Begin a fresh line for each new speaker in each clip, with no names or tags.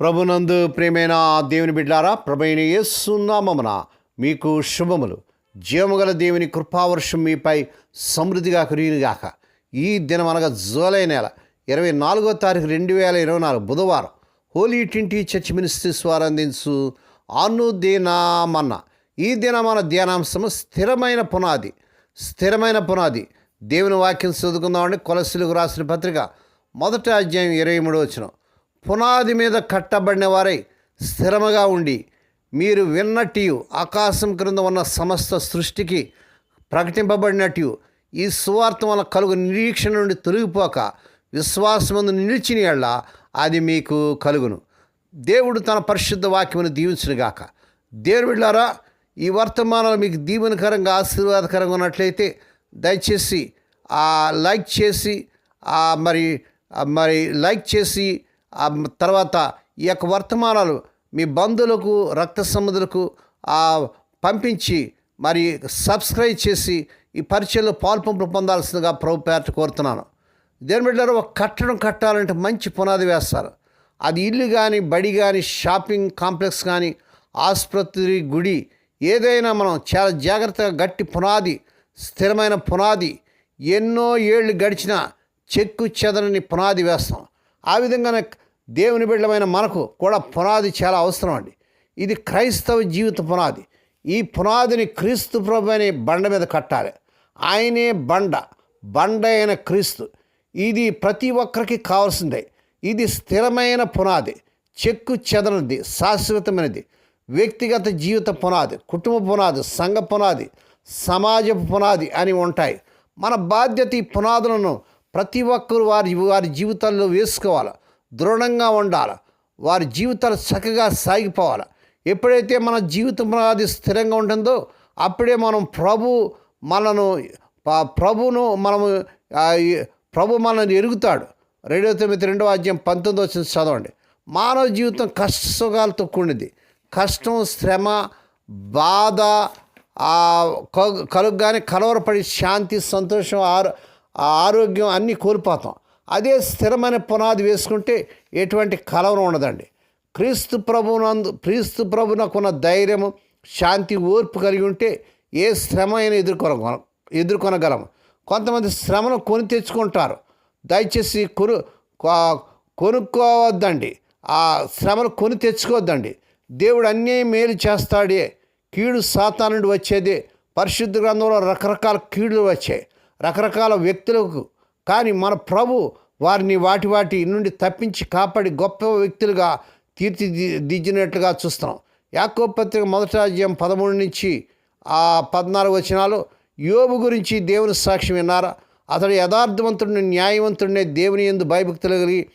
ప్రభునందు ప్రేమైన దేవుని బిడ్డారా ప్రభైన యేసునామమున మీకు శుభములు. జీవముగల దేవుని కృపావర్షం మీపై సమృద్ధిగా కురియునుగాక ఈ దినం అనగా జూలై నెల ఇరవై నాలుగో తారీఖు రెండు వేల ఇరవై నాలుగు బుధవారం హోలీ ట్వంటీ చర్చ్ మినిస్ట్రీస్ వారు అందించు అనుదినామన్న. ఈ దినమన ధ్యానాంశము స్థిరమైన పునాది స్థిరమైన పునాది. దేవుని వాక్యం చదువుకుందామండి. కొలసులకు రాసిన పత్రిక మొదటి అధ్యాయం ఇరవై మూడు వచ్చినాం పునాది మీద కట్టబడిన వారై స్థిరముగా ఉండి మీరు విన్నట్టు ఆకాశం క్రింద ఉన్న సమస్త సృష్టికి ప్రకటింపబడినట్టు ఈ సువార్త వల్ల కలుగు నిరీక్షణ నుండి తొలగిపోక విశ్వాసమందు నిలిచిన ఎళ్ళ అది మీకు కలుగును. దేవుడు తన పరిశుద్ధ వాక్యమును దీవించునుగాక. దేవుడు ఈ వర్తమానాలు మీకు దీవెనకరంగా ఆశీర్వాదకరంగా ఉన్నట్లయితే దయచేసి ఆ లైక్ చేసి మరి మరి లైక్ చేసి తర్వాత ఈ యొక్క వర్తమానాలు మీ బంధువులకు రక్త సంబంధులకు పంపించి మరి సబ్స్క్రైబ్ చేసి ఈ పరిచయంలో పాల్పంపులు పొందాల్సిందిగా ప్రభు పేరట కోరుతున్నాను. దేని బిడ్డారు ఒక కట్టడం కట్టాలంటే మంచి పునాది వేస్తారు. అది ఇల్లు కానీ బడి కానీ షాపింగ్ కాంప్లెక్స్ కానీ ఆసుపత్రి గుడి ఏదైనా మనం చాలా జాగ్రత్తగా గట్టి పునాది స్థిరమైన పునాది ఎన్నో ఏళ్ళు గడిచినా చెక్కు చెదరని పునాది వేస్తాం. ఆ విధంగానే దేవుని బిడ్డమైన మనకు కూడా పునాది చాలా అవసరం అండి. ఇది క్రైస్తవ జీవిత పునాది. ఈ పునాదిని క్రీస్తు ప్రభు అనే బండ మీద కట్టాలి. ఆయనే బండ బండ అయిన క్రీస్తు. ఇది ప్రతి ఒక్కరికి కావాల్సిందే. ఇది స్థిరమైన పునాది చెక్కు చెదరనిది శాశ్వతమైనది. వ్యక్తిగత జీవిత పునాది కుటుంబ పునాది సంఘ పునాది సమాజ పునాది అని ఉంటాయి. మన బాధ్యత ఈ పునాదులను ప్రతి ఒక్కరు వారి వారి జీవితాల్లో వేసుకోవాలి. దృఢంగా ఉండాలి. వారి జీవితాలు చక్కగా సాగిపోవాలి. ఎప్పుడైతే మన జీవితం అది స్థిరంగా ఉంటుందో అప్పుడే మనం ప్రభు మనను ప్రభును మనము ప్రభు మనల్ని ఎరుగుతాడు. రెండవ తొమ్మిది రెండవ అధ్యాయం పంతొమ్మిది వచ్చిన చదవండి. మానవ జీవితం కష్ట సుఖాలతో కూడినది. కష్టం శ్రమ బాధ కలుగ్గానే కలవరపడి శాంతి సంతోషం ఆరో ఆ ఆరోగ్యం అన్నీ కోల్పోతాం. అదే స్థిరమైన పునాది వేసుకుంటే ఎటువంటి కలవరం ఉండదండి. క్రీస్తు ప్రభునందు క్రీస్తు ప్రభునకున్న ధైర్యము శాంతి ఓర్పు కలిగి ఉంటే ఏ శ్రమ అయినా ఎదుర్కొన ఎదుర్కొనగలము. కొంతమంది శ్రమను కొని తెచ్చుకుంటారు. దయచేసి కొను కొనుక్కోవద్దండి. ఆ శ్రమను కొని తెచ్చుకోవద్దండి. దేవుడు అన్నీ మేలు చేస్తాడే. కీడు సాతానుడు నుండి వచ్చేదే. పరిశుద్ధ గ్రంథంలో రకరకాల కీడులు వచ్చాయి. రకరకాల వ్యక్తులకు కానీ మన ప్రభు వారిని వాటి వాటి నుండి తప్పించి కాపాడి గొప్ప వ్యక్తులుగా తీర్చిదిద్దినట్లుగా చూస్తున్నాం. యాకో పత్రిక మొదటి రాజ్యం పదమూడు నుంచి ఆ పద్నాలుగు వచనాలు యోబు గురించి దేవుని సాక్ష్యం విన్నారా? అతడు యథార్థవంతుడిని న్యాయవంతుడినే దేవుని ఎందు భయభక్తులు కలిగి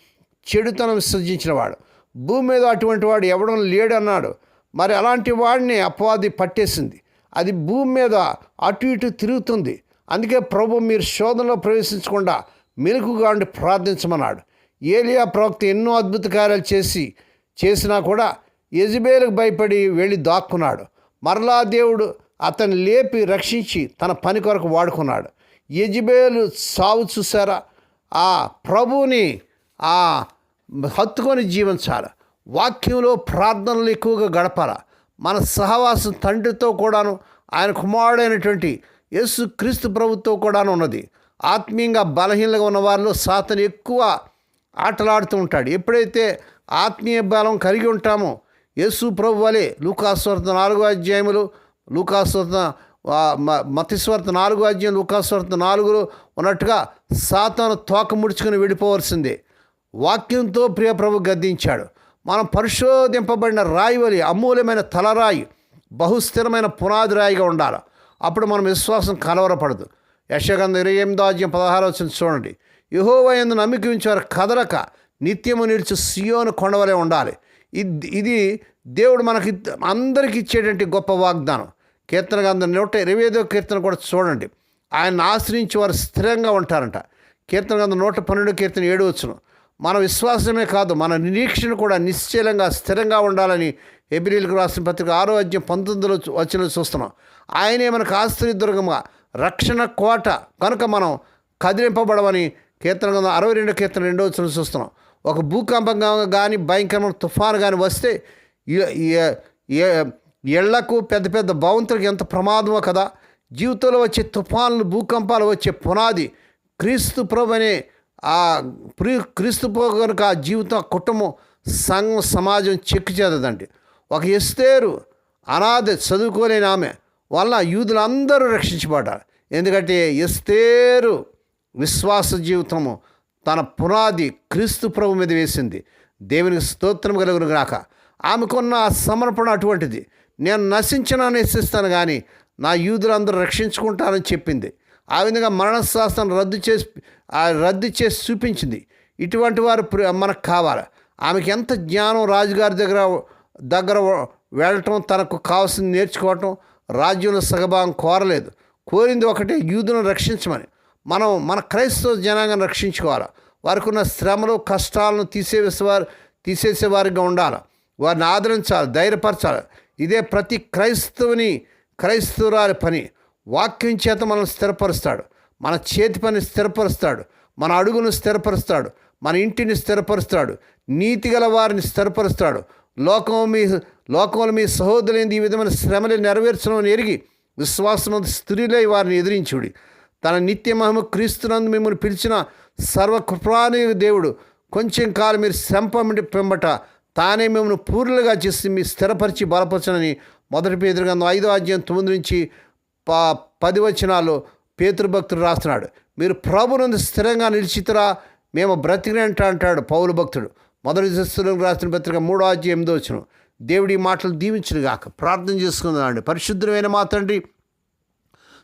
చెడుతనం సృజించినవాడు. భూమి మీద అటువంటి వాడు ఎవడం లేడు అన్నాడు. మరి అలాంటి వాడిని అపవాది పట్టేసింది. అది భూమి మీద అటు ఇటు తిరుగుతుంది. అందుకే ప్రభు మీరు శోధనలో ప్రవేశించకుండా మెలకుగా ఉండి ప్రార్థించమన్నాడు. ఏలియా ప్రవక్త ఎన్నో అద్భుత కార్యాలు చేసి చేసినా కూడా యజబేలకు భయపడి వెళ్ళి దాక్కున్నాడు. మరలా దేవుడు అతన్ని లేపి రక్షించి తన పని కొరకు వాడుకున్నాడు. యజబేలు సావు చూసారా ఆ ప్రభువుని ఆ హత్తుకొని జీవించాలి వాక్యంలో ప్రార్థనలు ఎక్కువగా గడపాల. మన సహవాసం తండ్రితో కూడాను ఆయన కుమారుడైనటువంటి యేసు క్రీస్తు ప్రభుతో కూడా ఉన్నది. ఆత్మీయంగా బలహీనంగా ఉన్న వారిలో సాతను ఎక్కువ ఆటలాడుతూ ఉంటాడు. ఎప్పుడైతే ఆత్మీయ బలం కలిగి ఉంటామో యేసు ప్రభు వలె లూకాస్వర్త నాలుగో అధ్యాయములు లూకాస్వర్త మతిస్వర్త నాలుగో అధ్యాయం లూకాస్వర్త నాలుగులో ఉన్నట్టుగా సాతాను తోక ముడుచుకుని వెళ్ళిపోవలసిందే. వాక్యంతో ప్రియ ప్రభు గద్దించాడు. మనం పరిశోధింపబడిన రాయి వలి అమూల్యమైన తలరాయి బహుస్థిరమైన పునాది రాయిగా ఉండాలి. అప్పుడు మనం విశ్వాసం కలవరపడదు. యశగంధ ఇరవై ఎనిమిదో అధ్యాయం పదహారు వచ్చిన చూడండి. యహోవా ఎందు నమ్మిక ఉంచేవారు కదలక నిత్యము నిలిచి సియోను కొండవలే ఉండాలి. ఇది ఇది దేవుడు మనకి అందరికి ఇచ్చేటువంటి గొప్ప వాగ్దానం. కీర్తన గంధ నూట ఇరవై ఐదో కీర్తన కూడా చూడండి. ఆయన ఆశ్రయించి వారు స్థిరంగా ఉంటారంట. కీర్తన గంధ నూట పన్నెండు కీర్తన ఏడు వచ్చును మన విశ్వాసమే కాదు మన నిరీక్షణ కూడా నిశ్చలంగా స్థిరంగా ఉండాలని ఎబ్రిల్కి రాసిన పత్రిక ఆరో అధ్యయం పంతొమ్మిదిలో వచ్చిన చూస్తున్నాం. ఆయనే మనకు దుర్గంగా రక్షణ కోట కనుక మనం కదిలింపబడమని కీర్తన గ్రంథం అరవై రెండు కీర్తన రెండో వచ్చిన చూస్తున్నాం. ఒక భూకంపం కానీ భయంకరమైన తుఫాను కానీ వస్తే ఈ- ఇళ్ళకు పెద్ద పెద్ద భవంతులకు ఎంత ప్రమాదమో కదా! జీవితంలో వచ్చే తుఫాన్లు భూకంపాలు వచ్చే పునాది క్రీస్తు ప్రభు అనే ఆ ప్రి క్రీస్తు కనుక ఆ జీవితం ఆ కుటుంబం సంఘం సమాజం చెక్కు చేదదండి ఒక ఎస్తేరు అనాథ చదువుకోలేని ఆమె వల్ల యూదులందరూ రక్షించబడ్డారు. ఎందుకంటే ఎస్తేరు విశ్వాస జీవితము తన పునాది క్రీస్తు ప్రభు మీద వేసింది. దేవునికి స్తోత్రం కలుగును గాక. ఆమెకున్న ఆ సమర్పణ అటువంటిది. నేను నశించిన నశిస్తాను కానీ నా యూదులందరూ రక్షించుకుంటానని చెప్పింది. ఆ విధంగా మరణశాస్త్రం రద్దు చేసి ఆ రద్దు చేసి చూపించింది. ఇటువంటి వారు ప్ర- మనకు కావాలి? ఆమెకి ఎంత జ్ఞానం రాజుగారి దగ్గర దగ్గర వెళ్ళటం తనకు కావాల్సింది నేర్చుకోవటం రాజ్యంలో సగభాగం కోరలేదు. కోరింది ఒకటే యూదును రక్షించమని. మనం మన క్రైస్తవ జనాంగాన్ని రక్షించుకోవాలి? వారికి ఉన్న శ్రమలు కష్టాలను తీసేసేవారు తీసేసేవారిగా ఉండాలి? వారిని ఆదరించాలి? ధైర్యపరచాలి? ఇదే ప్రతి క్రైస్తవుని క్రైస్తవురాలి పని. వాక్యం చేత మనల్ని స్థిరపరుస్తాడు. మన చేతి పని స్థిరపరుస్తాడు మన అడుగును స్థిరపరుస్తాడు మన ఇంటిని స్థిరపరుస్తాడు నీతిగల వారిని స్థిరపరుస్తాడు. లోకం మీ లోకంలో మీ సహోదరుని ఈ విధమైన శ్రమలు నెరవేర్చడం ఎరిగి విశ్వాసమంత స్త్రీలై వారిని ఎదిరించుడి. తన నిత్య మహిమ క్రీస్తునందు మిమ్మల్ని పిలిచిన సర్వకృపాని దేవుడు కొంచెం కాలం మీరు శ్రమ పెంబట తానే మిమ్మల్ని పూర్లుగా చేసి మీ స్థిరపరిచి బలపరచనని మొదటి పేదరిగంధం ఐదో అధ్యాయం తొమ్మిది నుంచి ప పది వచనాలు పేతృభక్తుడు రాస్తున్నాడు. మీరు ప్రభునందు స్థిరంగా నిలిచితరా మేము బ్రతికినంట అంటాడు పౌలు భక్తుడు. మొదటి శిస్తులకు రాసిన పత్రిక మూడో అధ్యాయం ఎనిమిదో వచ్చిన దేవుడి మాటలు దీవించును గాక. ప్రార్థన చేసుకుందామండి. పరిశుద్ధమైన మా తండ్రి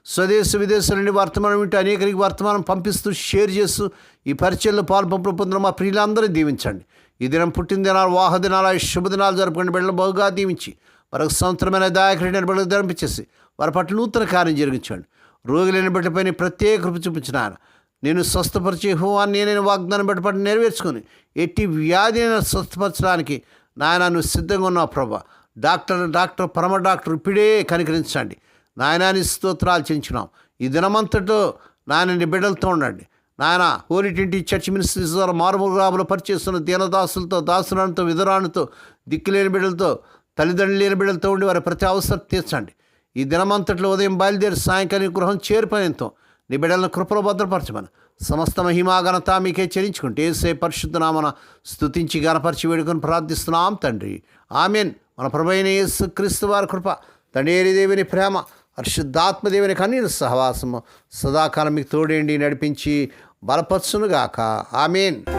స్వదేశ విదేశాల నుండి వర్తమానం వింటూ అనేకరికి వర్తమానం పంపిస్తూ షేర్ చేస్తూ ఈ పరిచయంలో పాల్పంపులు పొందిన మా ప్రియులందరూ దీవించండి. ఈ దినం పుట్టినదినాలు వాహదినాలు శుభదినాలు జరుపుకుని బిడ్డలు బహుగా దీవించి మరొక సంవత్సరమైన దాయకుడిని బిడ్డలు ధరింపించేసి వారి పట్ల నూతన కార్యం జరిగించండి. రోగులైన బిడ్డపైన ప్రత్యేక కృప చూపించిన ఆయన. నేను స్వస్థపరిచే హోవాన్ని నేను వాగ్దానం బిడ్డపట్టి నెరవేర్చుకొని ఎట్టి వ్యాధి స్వస్థపరచడానికి నాయన నువ్వు సిద్ధంగా ఉన్నావు ప్రభా. డాక్టర్ డాక్టర్ పరమ డాక్టర్ ఇప్పుడే కనికరించండి. నాయనాని స్తోత్రాలు చెంచున్నాం ఈ దినమంతటో నాయనని బిడ్డలతో ఉండండి. నాయన హోలీ చర్చ్ మినిస్ట్రీస్ ద్వారా మారుమూల గ్రామంలో పరిచేస్తున్న దీనదాసులతో దాసులతో విధురానితో దిక్కులేని బిడ్డలతో తల్లిదండ్రులు లేని బిడ్డలతో ఉండి వారి ప్రతి అవసరం తీర్చండి. ఈ దినమంతట్లో ఉదయం బయలుదేరి సాయంకాలం గృహం చేరిపోయేంతో నీ బిడ్డలను కృపలో భద్రపరచమని. సమస్త మహిమాఘనత మీకే చెల్లించుకుంటే ఏసే పరిశుద్ధనామన స్థుతించి స్తుతించి గణపరిచి వేడుకొని ప్రార్థిస్తున్నాం తండ్రి. ఆమెన్. మన ప్రభైన యేసు క్రీస్తు వారి కృప తండేరి దేవుని ప్రేమ పరిశుద్ధాత్మదేవుని కన్నీరు సహవాసము సదాకాలం మీకు తోడేండి నడిపించి బలపరచునుగాక. ఆమెన్.